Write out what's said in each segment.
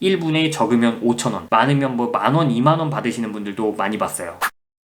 1분에 적으면 5천원, 많으면 뭐 만원, 2만원 받으시는 분들도 많이 봤어요.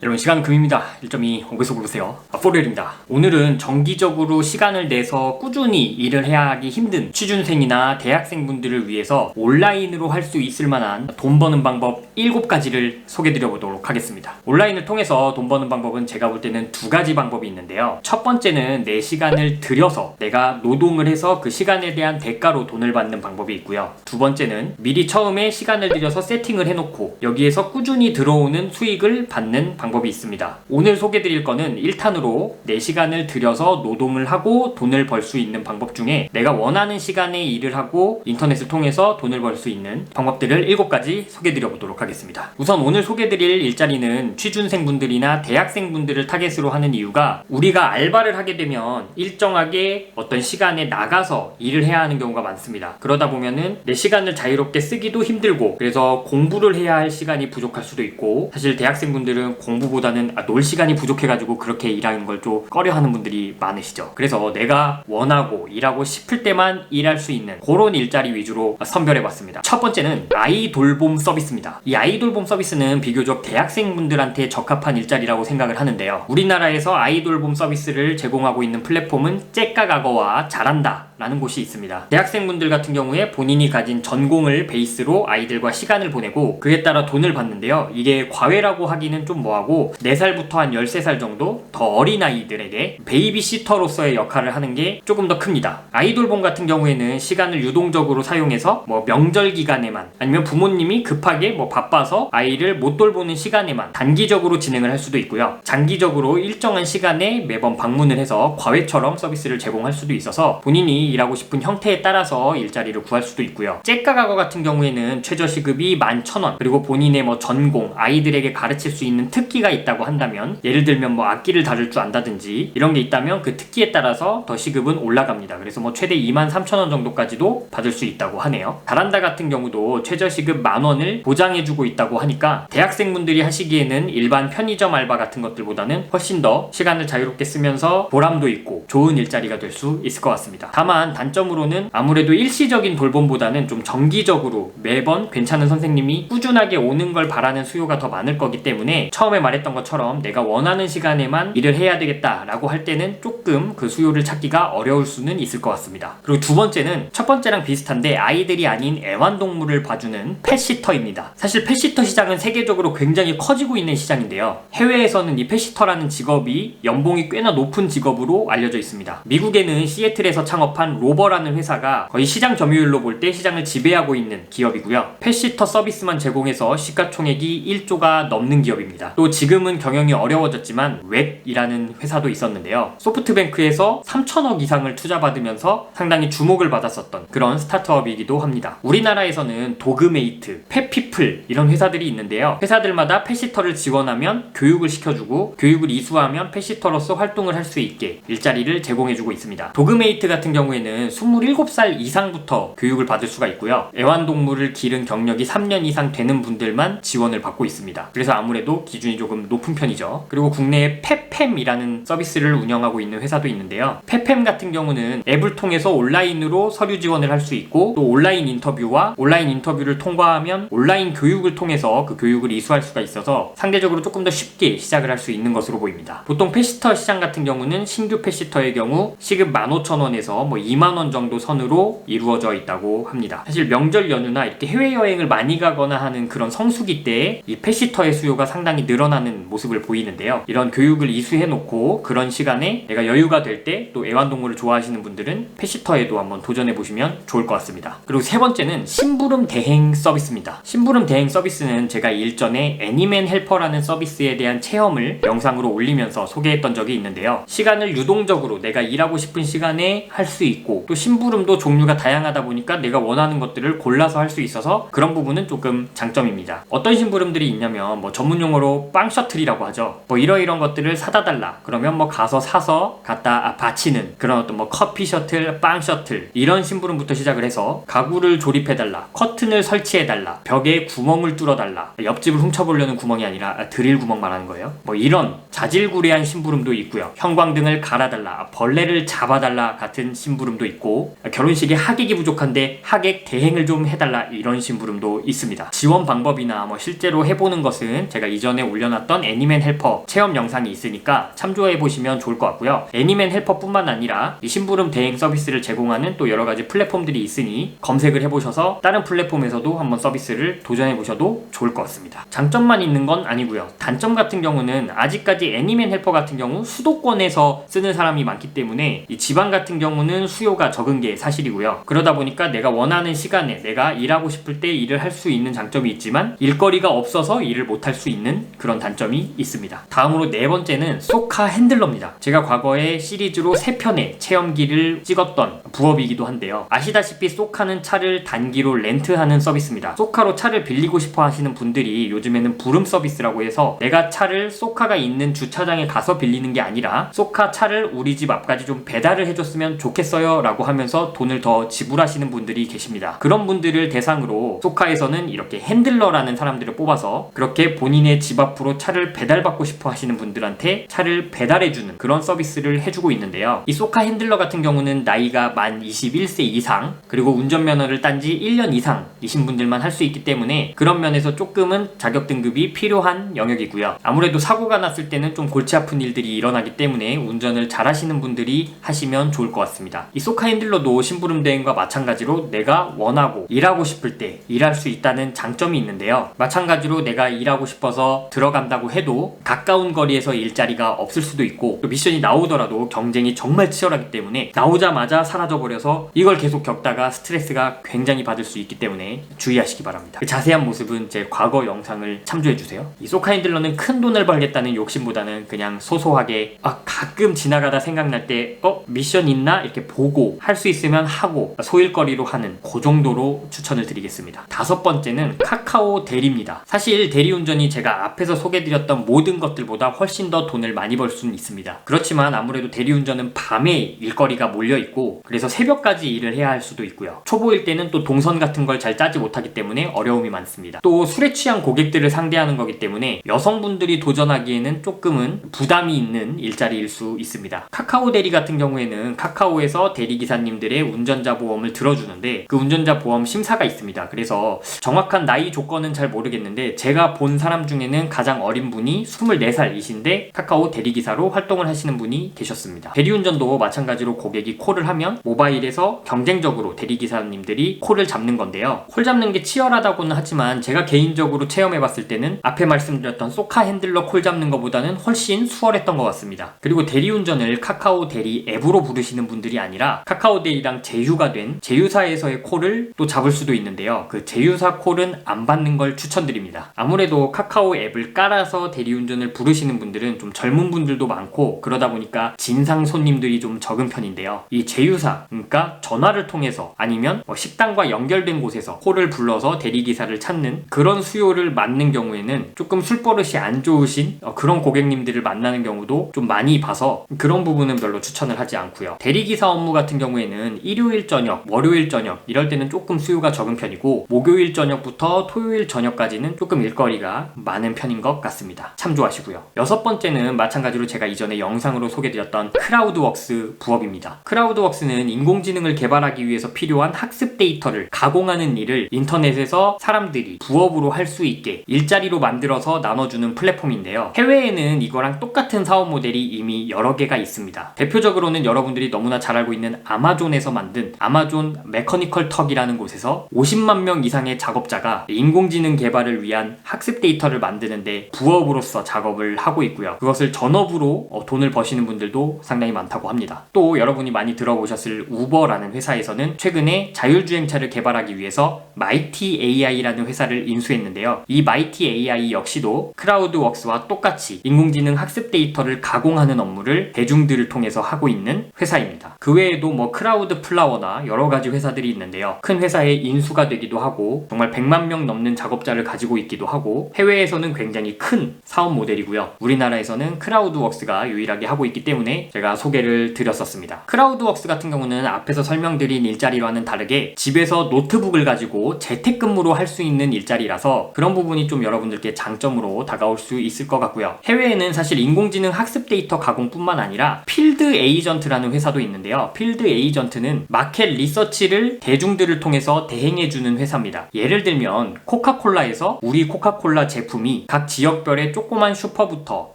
여러분 시간은 금입니다. 1.2 5배속 오르세요. 아, 포리얼입니다. 오늘은 정기적으로 시간을 내서 꾸준히 일을 해야 하기 힘든 취준생이나 대학생분들을 위해서 온라인으로 할 수 있을 만한 돈 버는 방법 7가지를 소개드려 보도록 하겠습니다. 온라인을 통해서 돈 버는 방법은 제가 볼 때는 두 가지 방법이 있는데요. 첫 번째는 내 시간을 들여서 내가 노동을 해서 그 시간에 대한 대가로 돈을 받는 방법이 있고요. 두 번째는 미리 처음에 시간을 들여서 세팅을 해놓고 여기에서 꾸준히 들어오는 수익을 받는 방법 이 있습니다. 오늘 소개드릴 거는 1탄으로 내 시간을 들여서 노동을 하고 돈을 벌 수 있는 방법 중에 내가 원하는 시간에 일을 하고 인터넷을 통해서 돈을 벌 수 있는 방법들을 7가지 소개드려 보도록 하겠습니다. 우선 오늘 소개드릴 일자리는 취준생 분들이나 대학생 분들을 타겟으로 하는 이유가 우리가 알바를 하게 되면 일정하게 어떤 시간에 나가서 일을 해야 하는 경우가 많습니다. 그러다 보면은 내 시간을 자유롭게 쓰기도 힘들고 그래서 공부를 해야 할 시간이 부족할 수도 있고 사실 대학생분들은 공 부보다는 아, 놀 시간이 부족해가지고 그렇게 일하는 걸 좀 꺼려하는 분들이 많으시죠. 그래서 내가 원하고 일하고 싶을 때만 일할 수 있는 그런 일자리 위주로 선별해봤습니다. 첫 번째는 아이 돌봄 서비스입니다. 이 아이 돌봄 서비스는 비교적 대학생분들한테 적합한 일자리라고 생각을 하는데요. 우리나라에서 아이 돌봄 서비스를 제공하고 있는 플랫폼은 째까가거와 잘한다. 라는 곳이 있습니다. 대학생분들 같은 경우에 본인이 가진 전공을 베이스로 아이들과 시간을 보내고 그에 따라 돈을 받는데요. 이게 과외라고 하기는 좀 뭐하고 4살부터 한 13살 정도 더 어린 아이들에게 베이비시터로서의 역할을 하는 게 조금 더 큽니다. 아이돌봄 같은 경우에는 시간을 유동적으로 사용해서 뭐 명절 기간에만 아니면 부모님이 급하게 뭐 바빠서 아이를 못 돌보는 시간에만 단기적으로 진행을 할 수도 있고요. 장기적으로 일정한 시간에 매번 방문을 해서 과외처럼 서비스를 제공할 수도 있어서 본인이 일하고 싶은 형태에 따라서 일자리를 구할 수도 있고요. 째까가거 같은 경우에는 최저시급이 11,000원 그리고 본인의 뭐 전공 아이들에게 가르칠 수 있는 특기 가 있다고 한다면 예를 들면 뭐 악기를 다룰 줄 안다든지 이런 게 있다면 그 특기에 따라서 더 시급은 올라갑니다. 그래서 뭐 최대 23,000원 정도까지도 받을 수 있다고 하네요. 다란다 같은 경우도 최저 시급 만 원을 보장해주고 있다고 하니까 대학생분들이 하시기에는 일반 편의점 알바 같은 것들보다는 훨씬 더 시간을 자유롭게 쓰면서 보람도 있고 좋은 일자리가 될 수 있을 것 같습니다. 다만 단점으로는 아무래도 일시적인 돌봄보다는 좀 정기적으로 매번 괜찮은 선생님이 꾸준하게 오는 걸 바라는 수요가 더 많을 거기 때문에 처음에 말했던 것처럼 내가 원하는 시간에만 일을 해야 되겠다라고 할 때는 조금 그 수요를 찾기가 어려울 수는 있을 것 같습니다. 그리고 두 번째는 첫 번째랑 비슷한데 아이들이 아닌 애완동물을 봐주는 펫시터입니다. 사실 펫시터 시장은 세계적으로 굉장히 커지고 있는 시장인데요. 해외에서는 이 펫시터라는 직업이 연봉이 꽤나 높은 직업으로 알려져 있습니다. 미국에는 시애틀에서 창업한 로버라는 회사가 거의 시장 점유율로 볼 때 시장을 지배하고 있는 기업이고요. 펫시터 서비스만 제공해서 시가총액이 1조가 넘는 기업입니다. 또 지금은 경영이 어려워졌지만 웹이라는 회사도 있었는데요. 소프트뱅크에서 3천억 이상을 투자받으면서 상당히 주목을 받았었던 그런 스타트업이기도 합니다. 우리나라에서는 도그메이트, 펫피플 이런 회사들이 있는데요. 회사들마다 펫시터를 지원하면 교육을 시켜주고 교육을 이수하면 펫시터로서 활동을 할 수 있게 일자리를 제공해주고 있습니다. 도그메이트 같은 경우에는 27살 이상부터 교육을 받을 수가 있고요. 애완동물을 기른 경력이 3년 이상 되는 분들만 지원을 받고 있습니다. 그래서 아무래도 기준이 조금 높은 편이죠. 그리고 국내에 페팸이라는 서비스를 운영하고 있는 회사도 있는데요. 페팸 같은 경우는 앱을 통해서 온라인으로 서류 지원을 할 수 있고 또 온라인 인터뷰와 온라인 인터뷰를 통과하면 온라인 교육을 통해서 그 교육을 이수할 수가 있어서 상대적으로 조금 더 쉽게 시작을 할 수 있는 것으로 보입니다. 보통 펫시터 시장 같은 경우는 신규 펫시터의 경우 시급 15,000원에서 뭐 2만원 정도 선으로 이루어져 있다고 합니다. 사실 명절 연휴나 이렇게 해외여행을 많이 가거나 하는 그런 성수기 때에 이 펫시터의 수요가 상당히 늘어 나는 모습을 보이는데요. 이런 교육을 이수해 놓고 그런 시간에 내가 여유가 될 때 또 애완동물을 좋아하시는 분들은 펫시터에도 한번 도전해 보시면 좋을 것 같습니다. 그리고 세 번째는 심부름 대행 서비스입니다. 심부름 대행 서비스는 제가 일전에 애니맨 헬퍼라는 서비스에 대한 체험을 영상으로 올리면서 소개했던 적이 있는데요. 시간을 유동적으로 내가 일하고 싶은 시간에 할 수 있고 또 심부름도 종류가 다양하다 보니까 내가 원하는 것들을 골라서 할 수 있어서 그런 부분은 조금 장점입니다. 어떤 심부름들이 있냐면 뭐 전문 용어로 빵 셔틀이라고 하죠. 뭐 이러이런 것들을 사다 달라. 그러면 뭐 가서 사서 갖다 아, 바치는 그런 어떤 뭐 커피 셔틀, 빵 셔틀 이런 심부름부터 시작을 해서 가구를 조립해 달라. 커튼을 설치해 달라. 벽에 구멍을 뚫어 달라. 옆집을 훔쳐보려는 구멍이 아니라 아, 드릴 구멍 말하는 거예요. 뭐 이런 자질구레한 심부름도 있고요. 형광등을 갈아달라. 벌레를 잡아달라 같은 심부름도 있고 결혼식에 하객이 부족한데 하객 대행을 좀 해달라 이런 심부름도 있습니다. 지원 방법이나 뭐 실제로 해보는 것은 제가 이전에 올려 놨던 애니맨 헬퍼 체험 영상이 있으니까 참조해 보시면 좋을 것 같고요. 애니맨 헬퍼뿐만 아니라 이 심부름 대행 서비스를 제공하는 또 여러 가지 플랫폼들이 있으니 검색을 해보셔서 다른 플랫폼에서도 한번 서비스를 도전해 보셔도 좋을 것 같습니다. 장점만 있는 건 아니고요. 단점 같은 경우는 아직까지 애니맨 헬퍼 같은 경우 수도권에서 쓰는 사람이 많기 때문에 이 지방 같은 경우는 수요가 적은 게 사실이고요. 그러다 보니까 내가 원하는 시간에 내가 일하고 싶을 때 일을 할 수 있는 장점이 있지만 일거리가 없어서 일을 못 할 수 있는 그런 단점이 있습니다. 다음으로 네 번째는 소카 핸들러입니다. 제가 과거에 시리즈로 3편의 체험기를 찍었던 부업이기도 한데요. 아시다시피 소카는 차를 단기로 렌트하는 서비스입니다. 소카로 차를 빌리고 싶어 하시는 분들이 요즘에는 부름 서비스라고 해서 내가 차를 소카가 있는 주차장에 가서 빌리는 게 아니라 소카 차를 우리 집 앞까지 좀 배달을 해줬으면 좋겠어요 라고 하면서 돈을 더 지불하시는 분들이 계십니다. 그런 분들을 대상으로 소카에서는 이렇게 핸들러라는 사람들을 뽑아서 그렇게 본인의 집 앞으로 차를 배달받고 싶어 하시는 분들한테 차를 배달해주는 그런 서비스를 해주고 있는데요. 이 소카 핸들러 같은 경우는 나이가 만 21세 이상 그리고 운전면허를 딴 지 1년 이상이신 분들만 할 수 있기 때문에 그런 면에서 조금은 자격 등급이 필요한 영역이고요. 아무래도 사고가 났을 때는 좀 골치 아픈 일들이 일어나기 때문에 운전을 잘 하시는 분들이 하시면 좋을 것 같습니다. 이 소카 핸들러도 심부름 대행과 마찬가지로 내가 원하고 일하고 싶을 때 일할 수 있다는 장점이 있는데요. 마찬가지로 내가 일하고 싶어서 들어 간다고 해도 가까운 거리에서 일자리가 없을 수도 있고 또 미션이 나오더라도 경쟁이 정말 치열하기 때문에 나오자마자 사라져 버려서 이걸 계속 겪다가 스트레스가 굉장히 받을 수 있기 때문에 주의하시기 바랍니다. 그 자세한 모습은 제 과거 영상을 참조해 주세요. 이 소카 핸들러는 큰 돈을 벌겠다는 욕심보다는 그냥 소소하게 아 가끔 지나가다 생각날 때 어 미션 있나 이렇게 보고 할 수 있으면 하고 소일거리로 하는 그 정도로 추천을 드리겠습니다. 다섯 번째는 카카오 대리입니다. 사실 대리운전이 제가 앞에서 소개드렸던 모든 것들보다 훨씬 더 돈을 많이 벌 수는 있습니다. 그렇지만 아무래도 대리운전은 밤에 일거리가 몰려 있고 그래서 새벽까지 일을 해야 할 수도 있고요. 초보일 때는 또 동선 같은 걸 잘 짜지 못하기 때문에 어려움이 많습니다. 또 술에 취한 고객들을 상대하는 거기 때문에 여성분들이 도전하기에는 조금은 부담이 있는 일자리일 수 있습니다. 카카오 대리 같은 경우에는 카카오에서 대리기사님들의 운전자 보험을 들어주는데 그 운전자 보험 심사가 있습니다. 그래서 정확한 나이 조건은 잘 모르겠는데 제가 본 사람 중에는 가장 어린 분이 24살이신데 카카오 대리기사로 활동을 하시는 분이 계셨습니다. 대리운전도 마찬가지로 고객이 콜을 하면 모바일에서 경쟁적으로 대리기사님들이 콜을 잡는 건데요. 콜 잡는 게 치열하다고는 하지만 제가 개인적으로 체험해봤을 때는 앞에 말씀드렸던 소카 핸들러 콜 잡는 것보다는 훨씬 수월했던 것 같습니다. 그리고 대리운전을 카카오 대리 앱으로 부르시는 분들이 아니라 카카오 대리랑 제휴가 된 제휴사에서의 콜을 또 잡을 수도 있는데요. 그 제휴사 콜은 안 받는 걸 추천드립니다. 아무래도 카카오 앱을 깔아서 대리운전을 부르시는 분들은 좀 젊은 분들도 많고 그러다 보니까 진상 손님들이 좀 적은 편인데요. 이 제휴사, 그러니까 전화를 통해서 아니면 뭐 식당과 연결된 곳에서 콜을 불러서 대리기사를 찾는 그런 수요를 맞는 경우에는 조금 술버릇이 안 좋으신 어, 그런 고객님들을 만나는 경우도 좀 많이 봐서 그런 부분은 별로 추천을 하지 않고요. 대리기사 업무 같은 경우에는 일요일 저녁, 월요일 저녁 이럴 때는 조금 수요가 적은 편이고 목요일 저녁부터 토요일 저녁까지는 조금 일거리가 많은 편인 것 같습니다. 참조하시고요. 여섯 번째는 마찬가지로 제가 이전에 영상으로 소개드렸던 크라우드웍스 부업입니다. 크라우드웍스는 인공지능을 개발하기 위해서 필요한 학습 데이터를 가공하는 일을 인터넷에서 사람들이 부업으로 할 수 있게 일자리로 만들어서 나눠주는 플랫폼인데요. 해외에는 이거랑 똑같은 사업 모델이 이미 여러 개가 있습니다. 대표적으로는 여러분들이 너무나 잘 알고 있는 아마존에서 만든 아마존 메커니컬 턱이라는 곳에서 50만 명 이상의 작업자가 인공지능 개발을 위한 학습 데이터를 만드는데 부업으로서 작업을 하고 있고요. 그것을 전업으로 어, 돈을 버시는 분들도 상당히 많다고 합니다. 또 여러분이 많이 들어보셨을 우버라는 회사에서는 최근에 자율주행차를 개발하기 위해서 마이티 AI라는 회사를 인수했는데요. 이 마이티 AI 역시도 크라우드웍스와 똑같이 인공지능 학습 데이터를 가공하는 업무를 대중들을 통해서 하고 있는 회사입니다. 그 외에도 뭐 크라우드 플라워나 여러 가지 회사들이 있는데요. 큰 회사에 인수가 되기도 하고 정말 100만 명 넘는 작업자를 가지고 있기도 하고 해외에서는 굉장히 굉장히 큰 사업 모델이고요. 우리나라에서는 크라우드웍스가 유일하게 하고 있기 때문에 제가 소개를 드렸었습니다. 크라우드웍스 같은 경우는 앞에서 설명드린 일자리와는 다르게 집에서 노트북을 가지고 재택근무로 할 수 있는 일자리라서 그런 부분이 좀 여러분들께 장점으로 다가올 수 있을 것 같고요. 해외에는 사실 인공지능 학습 데이터 가공뿐만 아니라 필드 에이전트라는 회사도 있는데요. 필드 에이전트는 마켓 리서치를 대중들을 통해서 대행해주는 회사입니다. 예를 들면 코카콜라에서 우리 코카콜라 제품이 각 지역별의 조그만 슈퍼부터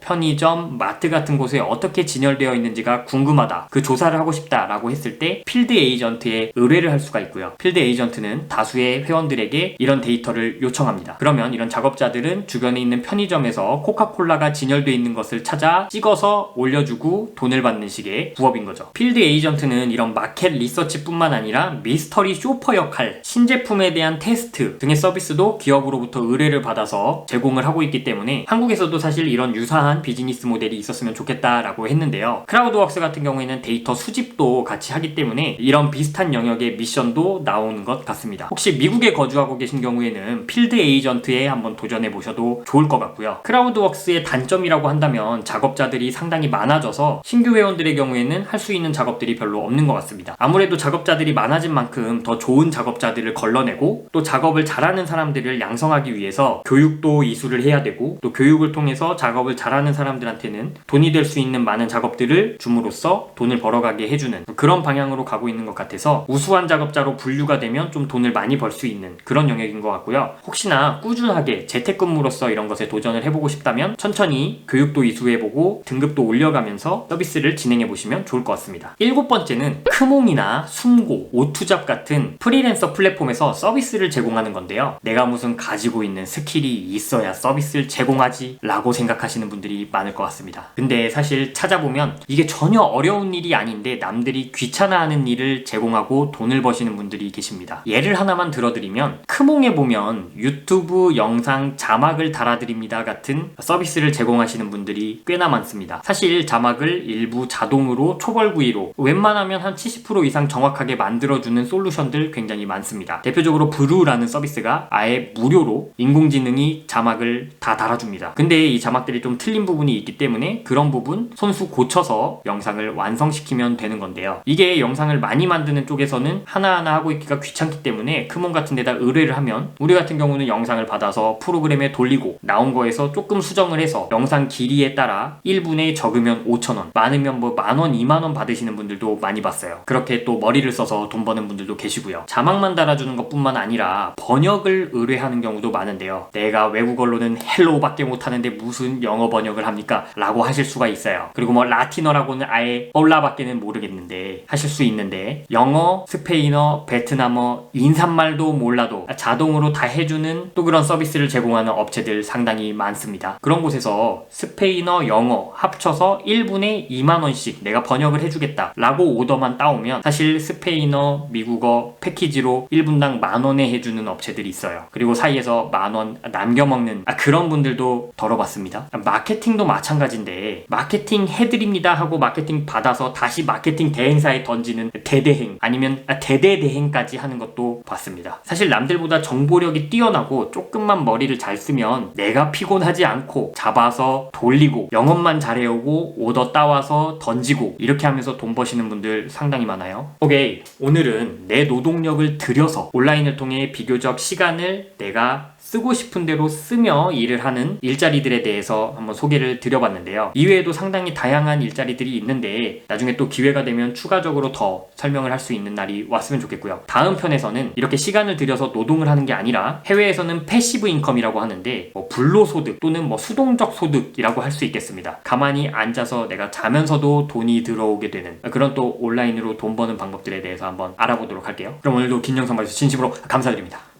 편의점, 마트 같은 곳에 어떻게 진열되어 있는지가 궁금하다. 그 조사를 하고 싶다라고 했을 때 필드 에이전트에 의뢰를 할 수가 있고요. 필드 에이전트는 다수의 회원들에게 이런 데이터를 요청합니다. 그러면 이런 작업자들은 주변에 있는 편의점에서 코카콜라가 진열되어 있는 것을 찾아 찍어서 올려주고 돈을 받는 식의 부업인 거죠. 필드 에이전트는 이런 마켓 리서치뿐만 아니라 미스터리 쇼퍼 역할, 신제품에 대한 테스트 등의 서비스도 기업으로부터 의뢰를 받아서 제공을 하고 있기 때문에 한국에서도 사실 이런 유사한 비즈니스 모델이 있었으면 좋겠다라고 했는데요. 크라우드웍스 같은 경우에는 데이터 수집도 같이 하기 때문에 이런 비슷한 영역의 미션도 나오는 것 같습니다. 혹시 미국에 거주하고 계신 경우에는 필드 에이전트에 한번 도전해 보셔도 좋을 것 같고요. 크라우드웍스의 단점이라고 한다면 작업자들이 상당히 많아져서 신규 회원들의 경우에는 할 수 있는 작업들이 별로 없는 것 같습니다. 아무래도 작업자들이 많아진 만큼 더 좋은 작업자들을 걸러내고 또 작업을 잘하는 사람들을 양성하기 위해서 교육도 이수를 해야 되고 또 교육을 통해서 작업을 잘하는 사람들한테는 돈이 될 수 있는 많은 작업들을 줌으로써 돈을 벌어가게 해주는 그런 방향으로 가고 있는 것 같아서 우수한 작업자로 분류가 되면 좀 돈을 많이 벌 수 있는 그런 영역인 것 같고요. 혹시나 꾸준하게 재택근무로서 이런 것에 도전을 해보고 싶다면 천천히 교육도 이수해보고 등급도 올려가면서 서비스를 진행해 보시면 좋을 것 같습니다. 일곱 번째는 크몽이나 숨고, 오투잡 같은 프리랜서 플랫폼에서 서비스를 제공하는 건데요. 내가 무슨 가지고 있는 스킬이 있어야 서비스를 제공하지 라고 생각하시는 분들이 많을 것 같습니다. 근데 사실 찾아보면 이게 전혀 어려운 일이 아닌데 남들이 귀찮아하는 일을 제공하고 돈을 버시는 분들이 계십니다. 예를 하나만 들어드리면 크몽에 보면 유튜브 영상 자막을 달아드립니다 같은 서비스를 제공하시는 분들이 꽤나 많습니다. 사실 자막을 일부 자동으로 초벌구이로 웬만하면 한 70% 이상 정확하게 만들어주는 솔루션들 굉장히 많습니다. 대표적으로 브루라는 서비스가 아예 무료로 인공지능이 자막을 다 달아줍니다. 근데 이 자막들이 좀 틀린 부분이 있기 때문에 그런 부분 손수 고쳐서 영상을 완성시키면 되는 건데요. 이게 영상을 많이 만드는 쪽에서는 하나하나 하고 있기가 귀찮기 때문에 크몬 같은 데다 의뢰를 하면 우리 같은 경우는 영상을 받아서 프로그램에 돌리고 나온 거에서 조금 수정을 해서 영상 길이에 따라 1분에 적으면 5천원 많으면 뭐 만원, 2만원 받으시는 분들도 많이 봤어요. 그렇게 또 머리를 써서 돈 버는 분들도 계시고요. 자막만 달아주는 것 뿐만 아니라 번역을 의뢰하는 경우도 많은데요. 내가 외국 언론은 헬 로우밖에 못하는데 무슨 영어 번역을 합니까? 라고 하실 수가 있어요. 그리고 뭐 라틴어라고는 아예 올라밖에는 모르겠는데 하실 수 있는데 영어, 스페인어, 베트남어, 인사말도 몰라도 자동으로 다 해주는 또 그런 서비스를 제공하는 업체들 상당히 많습니다. 그런 곳에서 스페인어, 영어 합쳐서 1분에 2만원씩 내가 번역을 해주겠다 라고 오더만 따오면 사실 스페인어, 미국어 패키지로 1분당 만원에 해주는 업체들이 있어요. 그리고 사이에서 만원 남겨먹는 아, 그런 분들도 덜어봤습니다. 마케팅도 마찬가지인데 마케팅 해드립니다 하고 마케팅 받아서 다시 마케팅 대행사에 던지는 대대행 아니면 대대대행까지 하는 것도 봤습니다. 사실 남들보다 정보력이 뛰어나고 조금만 머리를 잘 쓰면 내가 피곤하지 않고 잡아서 돌리고 영업만 잘해오고 오더 따와서 던지고 이렇게 하면서 돈 버시는 분들 상당히 많아요. 오케이 오늘은 내 노동력을 들여서 온라인을 통해 비교적 시간을 내가 쓰고 싶은 대로 쓰며 일을 하는 일자리들에 대해서 한번 소개를 드려봤는데요. 이외에도 상당히 다양한 일자리들이 있는데 나중에 또 기회가 되면 추가적으로 더 설명을 할 수 있는 날이 왔으면 좋겠고요. 다음 편에서는 이렇게 시간을 들여서 노동을 하는 게 아니라 해외에서는 패시브 인컴이라고 하는데 뭐 불로소득 또는 뭐 수동적 소득이라고 할 수 있겠습니다. 가만히 앉아서 내가 자면서도 돈이 들어오게 되는 그런 또 온라인으로 돈 버는 방법들에 대해서 한번 알아보도록 할게요. 그럼 오늘도 긴 영상 봐주셔서 진심으로 감사드립니다.